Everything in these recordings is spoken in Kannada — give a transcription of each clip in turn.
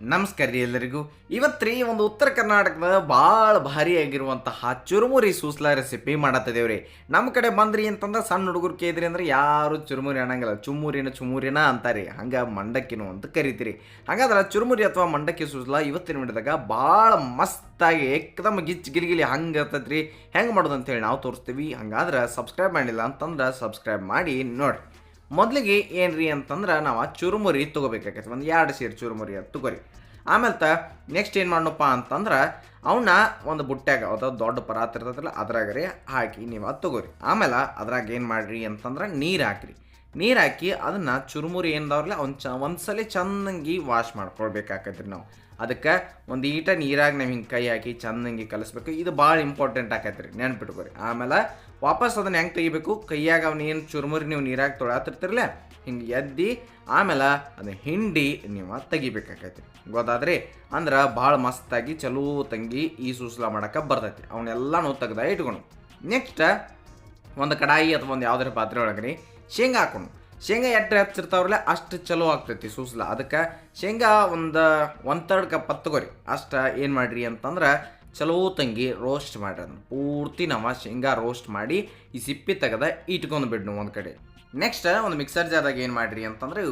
ನಮಸ್ಕಾರ ರೀ ಎಲ್ಲರಿಗೂ. ಇವತ್ತು ರೀ ಒಂದು ಉತ್ತರ ಕರ್ನಾಟಕದ ಭಾಳ ಭಾರಿ ಆಗಿರುವಂತಹ ಚುರುಮುರಿ ಸೂಸ್ಲ ರೆಸಿಪಿ ಮಾಡತ್ತಿದೇವ್ರಿ. ನಮ್ಮ ಕಡೆ ಬಂದ್ರಿ ಅಂತಂದ್ರೆ ಸಣ್ಣ ಹುಡುಗರು ಕೇದ್ರಿ ಅಂದ್ರೆ ಯಾರು ಚುರುಮುರಿ ಅನ್ನಂಗಿಲ್ಲ. ಚುಮ್ಮುರಿನ ಚುಮುರಿನ ಅಂತಾರೆ. ಹಂಗೆ ಮಂಡಕ್ಕಿನೂ ಅಂತ ಕರಿತೀರಿ. ಹಾಗಾದ್ರೆ ಚುರುಮುರಿ ಅಥವಾ ಮಂಡಕ್ಕಿ ಸೂಸ್ಲ ಇವತ್ತಿನ ಮಿಡಿದಾಗ ಭಾಳ ಮಸ್ತಾಗಿ ಏಕದಮ್ ಗಿಚ್ ಗಿಲಿಗಿಲಿ ಹಂಗೆ ಇರ್ತೈತ್ರಿ. ಹೆಂಗೆ ಮಾಡೋದು ಅಂತೇಳಿ ನಾವು ತೋರಿಸ್ತೀವಿ. ಹಂಗಾದ್ರೆ ಸಬ್ಸ್ಕ್ರೈಬ್ ಮಾಡಿಲ್ಲ ಅಂತಂದ್ರೆ ಸಬ್ಸ್ಕ್ರೈಬ್ ಮಾಡಿ ನೋಡ್ರಿ. ಮೊದಲಿಗೆ ಏನ್ರಿ ಅಂತಂದ್ರೆ ನಾವು ಚುರುಮುರಿ ತೊಗೋಬೇಕಾಗೈತೆ ಒಂದು ಎರಡು ಸೇರು ಚುರುಮುರಿ ಅದು ತಗೋರಿ. ಆಮೇಲೆ ತ ನೆಕ್ಸ್ಟ್ ಏನು ಮಾಡೋಣಪ್ಪ ಅಂತಂದ್ರೆ ಅವನ್ನ ಒಂದು ಬುಟ್ಟ್ಯಾಗ ಅದ ದೊಡ್ಡ ಪರಾತ್ ಇರ್ತದಲ್ಲ ಅದ್ರಾಗ ರೀ ಹಾಕಿ ನೀವು ಅದು ತಗೋರಿ. ಆಮೇಲೆ ಅದ್ರಾಗ ಏನು ಮಾಡ್ರಿ ಅಂತಂದ್ರೆ ನೀರು ಹಾಕ್ರಿ. ನೀರು ಹಾಕಿ ಅದನ್ನು ಚುರುಮುರಿ ಏನದವ್ರಲ್ಲ ಅವ್ನು ಚ, ಒಂದ್ಸಲ ಚೆನ್ನಾಗಿ ವಾಶ್ ಮಾಡ್ಕೊಳ್ಬೇಕಾಕೈತ್ರಿ ನಾವು. ಅದಕ್ಕೆ ಒಂದು ಈಟ ನೀರಾಗಿ ನಾವು ಹಿಂಗೆ ಕೈ ಹಾಕಿ ಚಂದಂಗಿ ಕಲಿಸ್ಬೇಕು. ಇದು ಭಾಳ ಇಂಪಾರ್ಟೆಂಟ್ ಆಕೈತೆ ರೀ ನೆನ್ಪಿಟ್ಕೋರಿ ಆಮೇಲೆ ವಾಪಸ್ ಅದನ್ನು ಹೆಂಗೆ ತೆಗಿಬೇಕು? ಕೈಯಾಗ ಅವ್ನ ಏನು ಚುರುಮುರಿ ನೀವು ನೀರಾಗಿ ತೊಳಾತಿರ್ತೀರಲ್ಲ, ಹಿಂಗೆ ಎದ್ದಿ ಆಮೇಲೆ ಅದನ್ನ ಹಿಂಡಿ ನೀವು ತೆಗಿಬೇಕಾಕೈತಿ ಗೊತ್ತಾದ್ರಿ? ಅಂದ್ರೆ ಭಾಳ ಮಸ್ತಾಗಿ ಚಲೋ ತಂಗಿ ಈ ಸೂಸ್ಲ ಮಾಡಕ್ಕೆ ಬರ್ತೈತಿ ಅವನ್ನೆಲ್ಲನೂ ತೆಗ್ದ ಇಟ್ಕೊಂಡು ನೆಕ್ಸ್ಟ್ ಒಂದು ಕಡಾಯಿ ಅಥವಾ ಒಂದು ಯಾವ್ದಾರ ಪಾತ್ರೆ ಒಳಗೆ ರೀ ಶೇಂಗಾ ಹಾಕೊಂಡು ಶೇಂಗಾ ಎಟ್ಟು ಹಚ್ಚಿರ್ತಾವ್ರಲ್ಲ ಅಷ್ಟು ಚಲೋ ಆಗ್ತೈತಿ ಸೂಸ್ಲ. ಅದಕ್ಕೆ ಶೇಂಗಾ ಒಂದು ಒಂದು ತರ್ಡ್ ಕಪ್ ಹತ್ತುಗೋರಿ ಅಷ್ಟು ಏನು ಮಾಡ್ರಿ ಅಂತಂದ್ರೆ ಚಲೋ ತಂಗಿ ರೋಸ್ಟ್ ಮಾಡ್ರಿ ಪೂರ್ತಿ ನಾವು ಶೇಂಗಾ ರೋಸ್ಟ್ ಮಾಡಿ ಈ ಸಿಪ್ಪಿ ತೆಗೆದ ಇಟ್ಕೊಂಡು ಬಿಡ್ನು ಒಂದು ಕಡೆ. ನೆಕ್ಸ್ಟ್ ಒಂದು ಮಿಕ್ಸರ್ ಜಾರ್ದಾಗ ಏನು ಮಾಡ್ರಿ ಅಂತಂದ್ರೆ,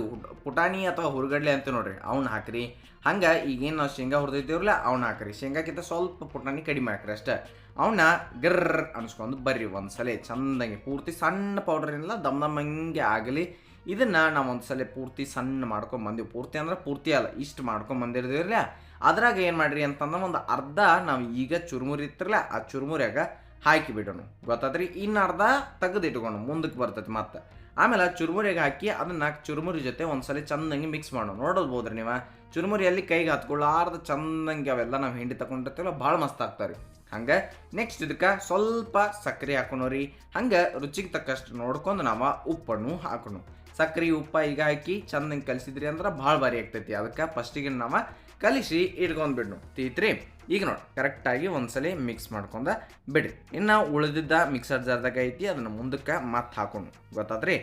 ಪುಟಾಣಿ ಅಥವಾ ಹುರುಗಡ್ಲೆ ಅಂತ ನೋಡ್ರಿ, ಅವ್ನ ಹಾಕ್ರಿ. ಹಂಗೆ ಈಗೇನು ನಾವು ಶೇಂಗಾ ಹುರಿದಿದ್ದೀವ್ರಲ್ಲ ಅವ್ನ ಹಾಕ್ರಿ. ಶೇಂಗಾಕ್ಕಿಂತ ಸ್ವಲ್ಪ ಪುಟಾಣಿ ಕಡಿಮೆ ಹಾಕ್ರಿ ಅಷ್ಟೇ. ಅವನ್ನ ಗರ್ರ್ ಅನ್ಸ್ಕೊಂಡು ಬರ್ರಿ ಒಂದ್ಸಲ. ಚಂದಂಗೆ ಪೂರ್ತಿ ಸಣ್ಣ ಪೌಡರ್ ಏನಿಲ್ಲ, ದಮ್ ದಮ್ ಹಂಗೆ ಆಗಲಿ. ಇದನ್ನ ನಾವು ಒಂದ್ಸಲ ಪೂರ್ತಿ ಸಣ್ಣ ಮಾಡ್ಕೊಂಡ್ ಬಂದೀವಿ. ಪೂರ್ತಿ ಅಂದ್ರೆ ಪೂರ್ತಿ ಅಲ್ಲ, ಇಷ್ಟು ಮಾಡ್ಕೊಂಡ್ ಬಂದಿರ್ದಿರಲ್ಲ ಅದ್ರಾಗ ಏನು ಮಾಡ್ರಿ ಅಂತಂದ್ರೆ, ಒಂದು ಅರ್ಧ ನಾವು ಈಗ ಚುರುಮುರಿ ಇತ್ತಿರಲ್ಲ, ಆ ಚುರುಮುರಿಯಾಗ ಹಾಕಿ ಬಿಡೋಣ ಗೊತ್ತಾದ್ರಿ? ಇನ್ನು ಅರ್ಧ ತೆಗೆದು ಇಟ್ಕೊಂಡು ಮುಂದಕ್ಕೆ ಬರ್ತೈತಿ ಮತ್ತೆ. ಆಮೇಲೆ ಚುರುಮುರಿಗೆ ಹಾಕಿ ಅದನ್ನ ಚುರುಮುರಿ ಜೊತೆ ಒಂದ್ಸಲ ಚಂದಂಗೆ ಮಿಕ್ಸ್ ಮಾಡೋಣ. ನೋಡೋದ್ಬೋದ್ರಿ ನೀವು? ಚುರುಮುರಿ ಅಲ್ಲಿ ಕೈಗೆ ಹತ್ಕೊಳ್ಳಾರ್ದ ಚಂದಂಗೆ ಅವೆಲ್ಲ ನಾವು ಹಿಂಡಿ ತಗೊಂಡಿರ್ತೀವಲ್ಲ, ಭಾಳ ಮಸ್ತ್ ಆಗ್ತಾವ್ರಿ. ಹಂಗೆ ನೆಕ್ಸ್ಟ್ ಇದಕ್ಕೆ ಸ್ವಲ್ಪ ಸಕ್ಕರೆ ಹಾಕೋಣರಿ ಹಂಗೆ ರುಚಿಗೆ ತಕ್ಕಷ್ಟು ನೋಡ್ಕೊಂಡು ನಾವು ಉಪ್ಪನ್ನು ಹಾಕೋಣ. ಸಕ್ಕರೆ ಉಪ್ಪ ಈಗ ಹಾಕಿ ಚಂದಂಗೆ ಕಲಿಸಿದ್ರಿ ಅಂದ್ರೆ ಭಾಳ ಭಾರಿ ಆಗ್ತೈತಿ. ಅದಕ್ಕೆ ಫಸ್ಟಿಗೆ ನಾವು ಕಲಿಸಿ ಇಟ್ಕೊಂಡು ಬಿಡ್ನು ತೀತ್ರಿ ಈಗ ನೋಡಿ, ಕರೆಕ್ಟಾಗಿ ಒಂದ್ಸಲಿ ಮಿಕ್ಸ್ ಮಾಡ್ಕೊಂಡ ಬಿಡ್ರಿ. ಇನ್ನು ಉಳಿದಿದ್ದ ಮಿಕ್ಸರ್ ಜಾರ್ದಾಗ ಐತಿ, ಅದನ್ನು ಮುಂದಕ್ಕೆ ಮತ್ತೆ ಹಾಕೊಂಡು ಗೊತ್ತಾದ್ರಿ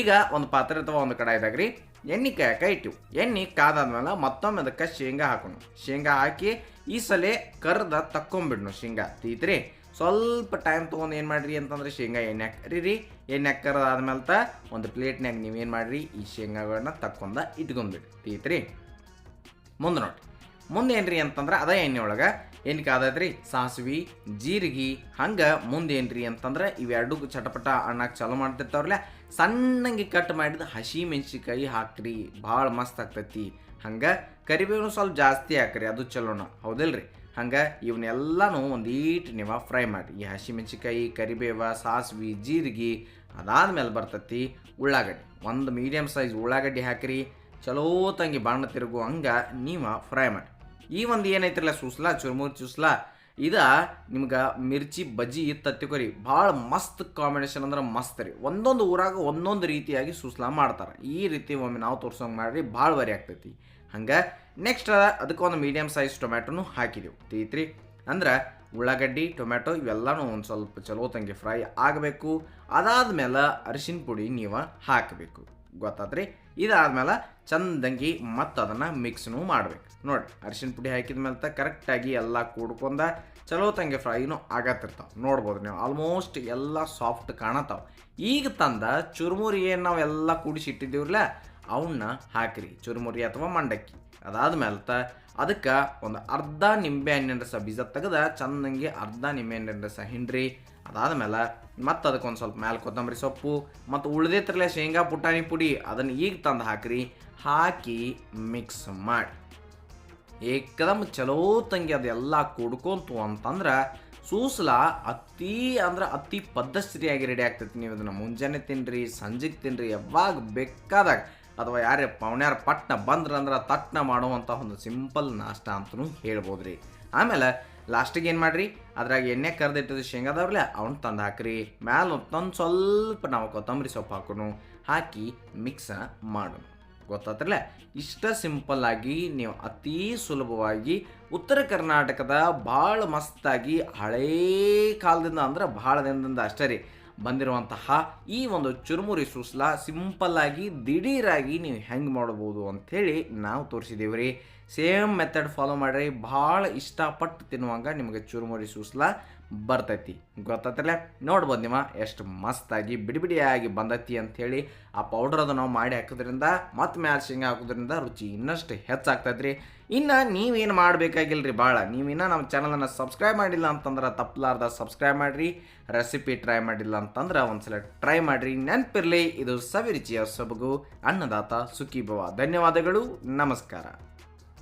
ಈಗ ಒಂದು ಪಾತ್ರೆ ಅಥವಾ ಒಂದು ಕಡಾಯಿದಾಗ ರೀ, ಎಣ್ಣೆ ಕಾಯಕ ಇಟ್ಟಿವು. ಎಣ್ಣೆ ಕಾದಾದ್ಮೇಲೆ ಮತ್ತೊಮ್ಮೆ ಅದಕ್ಕೆ ಶೇಂಗಾ ಹಾಕೋಣ. ಶೇಂಗಾ ಹಾಕಿ ಈ ಸಲ ಕರ್ದ ತಕ್ಕೊಂಬಿಡ್ನು ಶೇಂಗಾ. ತೀತ್ರಿ ಸ್ವಲ್ಪ ಟೈಮ್ ತೊಗೊಂಡು ಏನು ಮಾಡ್ರಿ ಅಂತಂದ್ರೆ ಶೇಂಗಾ ಎಣ್ಣೆ ಹಾಕ್ರಿ ರೀ. ಎಣ್ಣೆ ಹಾಕರದಾದ್ಮೇಲೆ ತ ಒಂದು ಪ್ಲೇಟ್ನಾಗ ನೀವೇನು ಮಾಡಿರಿ, ಈ ಶೇಂಗಾಗಳನ್ನ ತಕ್ಕೊಂಡ ಇಟ್ಕೊಂಡ್ಬಿಡ್ರಿ. ತೀತ್ರಿ ಮುಂದೆ ನೋಡಿ. ಮುಂದೆ ಏನ್ರಿ ಅಂತಂದ್ರೆ ಅದ ಎಣ್ಣೆ ಒಳಗೆ ಏನಕ್ಕೆ ಆದೈತ್ರಿ? ಸಾಸಿವೆ, ಜೀರಿಗೆ, ಹಂಗೆ ಮುಂದೆ ಏನ್ರಿ ಅಂತಂದ್ರೆ ಇವೆರಡು ಚಟಪಟ ಅಣ್ಣಕ್ಕೆ ಚಲೋ ಮಾಡ್ತಿರ್ತಾವ್ರಲ್ಲ. ಸಣ್ಣಂಗೆ ಕಟ್ ಮಾಡಿದ ಹಸಿ ಮೆಣಸಿನ್ಕಾಯಿ ಹಾಕ್ರಿ, ಭಾಳ ಮಸ್ತ್ ಆಗ್ತೈತಿ. ಹಂಗೆ ಕರಿಬೇವು ಸ್ವಲ್ಪ ಜಾಸ್ತಿ ಹಾಕ್ರಿ, ಅದು ಚಲೋಣ ಹೌದಿಲ್ರಿ? ಹಂಗೆ ಇವನ್ನೆಲ್ಲನೂ ಒಂದೀಟ್ ನೀವ ಫ್ರೈ ಮಾಡಿ ಈ ಹಸಿ ಮೆಣಸಿನ್ಕಾಯಿ, ಕರಿಬೇವ, ಸಾಸಿವೆ, ಜೀರಿಗೆ ಅದಾದ್ಮೇಲೆ ಬರ್ತೈತಿ ಉಳ್ಳಾಗಡ್ಡಿ. ಒಂದು ಮೀಡಿಯಮ್ ಸೈಜ್ ಉಳ್ಳಾಗಡ್ಡಿ ಹಾಕ್ರಿ. ಚಲೋ ತಂಗಿ ಬಾಣ ತಿರುಗು ಹಂಗೆ ನೀವು ಫ್ರೈ ಮಾಡಿ. ಈ ಒಂದು ಏನೈತಿರಲ್ಲ, ಸುಸ್ಲಾ, ಚುರುಮುರಿ ಚುಸ್ಲ. ಇದ ನಿಮ್ಗೆ ಮಿರ್ಚಿ, ಬಜ್ಜಿ ತತ್ತಿಕೊರಿ ಭಾಳ ಮಸ್ತ್ ಕಾಂಬಿನೇಷನ್ ಅಂದ್ರೆ ಮಸ್ತ್ ರೀ. ಒಂದೊಂದು ಊರಾಗ ಒಂದೊಂದು ರೀತಿಯಾಗಿ ಸುಸ್ಲ ಮಾಡ್ತಾರೆ. ಈ ರೀತಿ ಒಮ್ಮೆ ನಾವು ತೋರ್ಸೋಂಗೆ ಮಾಡ್ರಿ ಭಾಳ ವರಿ ಆಗ್ತೈತಿ. ಹಂಗೆ ನೆಕ್ಸ್ಟ್ ಅದಕ್ಕೆ ಒಂದು ಮೀಡಿಯಮ್ ಸೈಜ್ ಟೊಮ್ಯಾಟೊನು ಹಾಕಿದೆವು. ತೀತ್ರಿ ಅಂದ್ರೆ ಉಳ್ಳಾಗಡ್ಡಿ, ಟೊಮ್ಯಾಟೊ ಇವೆಲ್ಲನೂ ಒಂದು ಸ್ವಲ್ಪ ಚಲೋ ತಂಗಿ ಫ್ರೈ ಆಗಬೇಕು. ಅದಾದ್ಮೇಲೆ ಅರಿಶಿನ ಪುಡಿ ನೀವು ಹಾಕಬೇಕು. ಗೊತ್ತಾದ್ರಿ ಇದಾದ್ಮೇಲೆ ಚಂದಂಗಿ ಮತ್ತು ಅದನ್ನು ಮಿಕ್ಸ್ನು ಮಾಡ್ಬೇಕು. ನೋಡಿ ಅರಿಶಿನ ಪುಡಿ ಹಾಕಿದ ಮೇಲೆ ಕರೆಕ್ಟಾಗಿ ಎಲ್ಲ ಕೂಡ್ಕೊಂಡ ಚಲೋ ತಂಗಿ ಫ್ರೈನು ಆಗತ್ತಿರ್ತಾವೆ. ನೋಡ್ಬೋದು ನೀವು ಆಲ್ಮೋಸ್ಟ್ ಎಲ್ಲ ಸಾಫ್ಟ್ ಕಾಣತ್ತಾವ. ಈಗ ತಂದ ಚುರುಮುರಿ ಏನು ನಾವು ಎಲ್ಲ ಕೂಡಿಸಿ ಇಟ್ಟಿದ್ದೀವ್ರಲ್ಲ ಅವನ್ನ ಹಾಕಿರಿ, ಚುರುಮುರಿ ಅಥವಾ ಮಂಡಕ್ಕಿ. ಅದಾದ್ಮೇಲೆ ತ ಅದಕ್ಕೆ ಒಂದು ಅರ್ಧ ನಿಂಬೆ ಹಣ್ಣಿನ ರಸ ಬೀಜ ತೆಗೆದ ಚಂದಂಗೆ ಅರ್ಧ ನಿಂಬೆ ಹಣ್ಣಿನ ರಸ ಹಿಂಡ್ರಿ. ಅದಾದ್ಮೇಲೆ ಮತ್ತೆ ಅದಕ್ಕೆ ಒಂದು ಸ್ವಲ್ಪ ಮ್ಯಾಲೆ ಕೊತ್ತಂಬರಿ ಸೊಪ್ಪು, ಮತ್ತು ಉಳ್ದೈತ್ರಲ್ಲ ಶೇಂಗಾ, ಪುಟಾಣಿ ಪುಡಿ ಅದನ್ನು ಈಗ ತಂದು ಹಾಕ್ರಿ. ಹಾಕಿ ಮಿಕ್ಸ್ ಮಾಡಿ. ಏಕದಮ್ ಚಲೋ ತಂಗಿ ಅದೆಲ್ಲ ಕುಡ್ಕೊಂತು ಅಂತಂದ್ರೆ ಸೂಸ್ಲ ಅತಿ ಅಂದ್ರೆ ಅತಿ ಪದ್ಧತಿಯಾಗಿ ರೆಡಿ ಆಗ್ತೈತಿ ನೀವು ಅದನ್ನು ಮುಂಜಾನೆ ತಿನ್ರಿ, ಸಂಜೆಗೆ ತಿನ್ರಿ, ಯಾವಾಗ ಬೇಕಾದಾಗ. ಅಥವಾ ಯಾರೇ ಪವಣ್ಯಾರ ಪಟ್ನ ಬಂದ್ರೆ ಅಂದ್ರೆ ತಟ್ನ ಮಾಡುವಂಥ ಒಂದು ಸಿಂಪಲ್ ನಾಷ್ಟ ಅಂತಲೂ ಹೇಳ್ಬೋದು ರೀ ಆಮೇಲೆ ಲಾಸ್ಟಿಗೆ ಏನು ಮಾಡಿರಿ? ಅದ್ರಾಗ ಎಣ್ಣೆ ಕರೆದಿಟ್ಟಿದ್ದು ಶೇಂಗಾದವ್ರಲ್ಲ ಅವ್ನು ತಂದು ಹಾಕ್ರಿ. ಮ್ಯಾಲ ಒಂದು ಸ್ವಲ್ಪ ನಾವು ಕೊತ್ತಂಬರಿ ಸೊಪ್ಪು ಹಾಕೋನು, ಹಾಕಿ ಮಿಕ್ಸ ಮಾಡೋಣ ಗೊತ್ತಾತ್ರಲ್ಲ ಇಷ್ಟ ಸಿಂಪಲ್ ಆಗಿ ನೀವು ಅತೀ ಸುಲಭವಾಗಿ ಉತ್ತರ ಕರ್ನಾಟಕದ ಭಾಳ ಮಸ್ತಾಗಿ ಹಳೇ ಕಾಲದಿಂದ ಅಂದ್ರೆ ಭಾಳ ದಿನದಿಂದ ಅಷ್ಟೇ ರೀ. ಬಂದಿರುವಂತಹ ಈ ಒಂದು ಚುರುಮುರಿ ಸೂಸ್ಲ ಸಿಂಪಲ್ಲಾಗಿ ದಿಢೀರಾಗಿ ನೀವು ಹೆಂಗೆ ಮಾಡ್ಬೋದು ಅಂಥೇಳಿ ನಾವು ತೋರಿಸಿದ್ದೀವಿ ರೀ. ಸೇಮ್ ಮೆಥಡ್ ಫಾಲೋ ಮಾಡಿರಿ. ಭಾಳ ಇಷ್ಟಪಟ್ಟು ತಿನ್ನುವಂಗ ನಿಮಗೆ ಚುರುಮುರಿ ಸೂಸ್ಲ ಬರ್ತೈತಿ. ಗೊತ್ತೈತಲ್ಲ? ನೋಡ್ಬೋದು ನಿಮ್ಮ ಎಷ್ಟು ಮಸ್ತಾಗಿ ಬಿಡಿ ಬಿಡಿಯಾಗಿ ಬಂದೈತಿ ಅಂಥೇಳಿ ಆ ಪೌಡರ್ ಅದು ನಾವು ಮಾಡಿ ಹಾಕೋದ್ರಿಂದ, ಮತ್ತು ಮ್ಯಾಲೆ ಶೇಂಗಾ ಹಾಕೋದ್ರಿಂದ ರುಚಿ ಇನ್ನಷ್ಟು ಹೆಚ್ಚಾಗ್ತೈತೆ ರೀ ಇನ್ನು ನೀವೇನು ಮಾಡಬೇಕಾಗಿಲ್ಲ ರೀ ಭಾಳ ನೀವಿನ್ನ ನಮ್ಮ ಚಾನಲನ್ನು ಸಬ್ಸ್ಕ್ರೈಬ್ ಮಾಡಿಲ್ಲ ಅಂತಂದ್ರೆ ತಪ್ಪಲಾರ್ದ ಸಬ್ಸ್ಕ್ರೈಬ್ ಮಾಡಿರಿ, ರೆಸಿಪಿ ಟ್ರೈ ಮಾಡಿಲ್ಲ ಅಂತಂದ್ರೆ ಒಂದ್ಸಲ ಟ್ರೈ ಮಾಡಿರಿ. ನೆನಪಿರಲಿ, ಇದು ಸವಿರುಚಿಯ ಸೊಬಗು, ಅನ್ನದಾತ ಸುಖಿಭವ. ಧನ್ಯವಾದಗಳು, ನಮಸ್ಕಾರ.